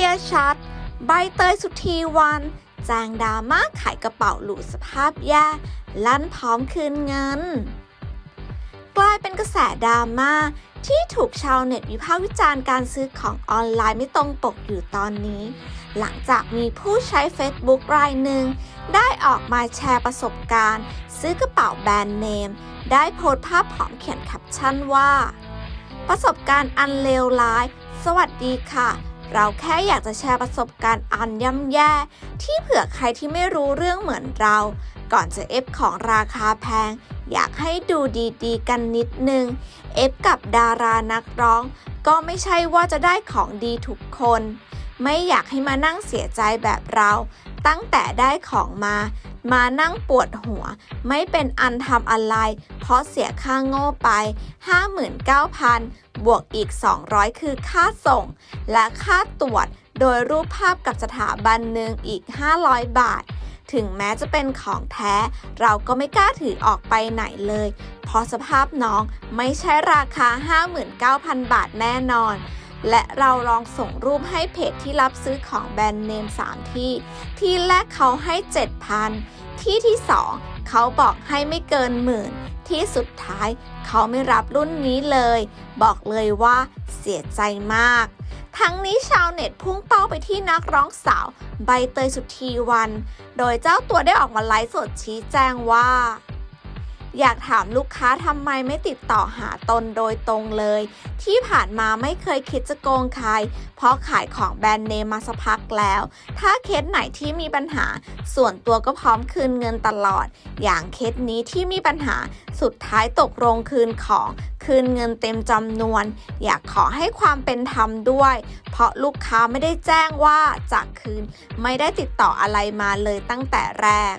ลียร์ชัด ใบเตยสุธีวัน แจงดราม่าขายกระเป๋าหรูสภาพแย่ลั่นพร้อมคืนเงิน กลายเป็นกระแสดราม่าที่ถูกชาวเน็ตวิพากษ์วิจารณ์การซื้อของออนไลน์ไม่ตรงปกอยู่ตอนนี้ หลังจากมีผู้ใช้ Facebook รายหนึ่ง ได้ออกมาแชร์ประสบการณ์ ซื้อกระเป๋าแบรนด์เนม ได้โพสต์ภาพพร้อมเขียนแคปชั่นว่า ประสบการณ์อันเลวร้าย สวัสดีค่ะ เราแค่อยากจะแชร์ประสบการณ์อันย่ำแย่ ที่เผื่อใครที่ไม่รู้เรื่องเหมือนเรา ก่อนจะเอฟของราคาแพง อยากให้ดูดีๆ กันนิดนึง เอฟกับดารานักร้อง ก็ไม่ใช่ว่าจะได้ของดีทุกคน ไม่อยากให้มานั่งเสียใจแบบเรา ตั้งแต่ได้ของมา มานั่งปวดหัว ไม่เป็นอันทำอะไร เพราะเสียค่าโง่ไป 59,000 บวกอีก 200 คือค่าส่ง และค่าตรวจโดยรูปภาพกับสถาบันหนึ่งอีก 500 บาท ถึงแม้จะเป็นของแท้ เราก็ไม่กล้าถือออกไปไหนเลย เพราะสภาพน้องไม่ใช่ราคา 59,000 บาทแน่นอน และเราลองส่งรูปให้เพจที่รับซื้อของแบรนด์เนม 3 ที่ ที่แรกเขาให้ 7,000 ที่ที่ 2 เขาบอกให้ไม่เกินหมื่น ที่สุดท้าย เขาไม่รับรุ่นนี้เลย บอกเลยว่าเสียใจมาก ทั้งนี้ชาวเน็ตพุ่งเป้าไปที่นักร้องสาว ใบเตยสุธีวัน โดยเจ้าตัวได้ออกมาไลฟ์สดชี้แจงว่า อยากถามลูกค้าทำไมไม่ติดต่อหาตนโดยตรงเลย ที่ผ่านมาไม่เคยคิดจะโกงใคร เพราะขายของแบรนด์เนมมาสักพักแล้ว ถ้าเคสไหนที่มีปัญหา ส่วนตัวก็พร้อมคืนเงินตลอด อย่างเคสนี้ที่มีปัญหาสุดท้ายตกลงคืนของคืนเงินเต็มจำนวน อยากขอให้ความเป็นธรรมด้วย เพราะลูกค้าไม่ได้แจ้งว่าจะคืน ไม่ได้ติดต่ออะไรมาเลยตั้งแต่แรก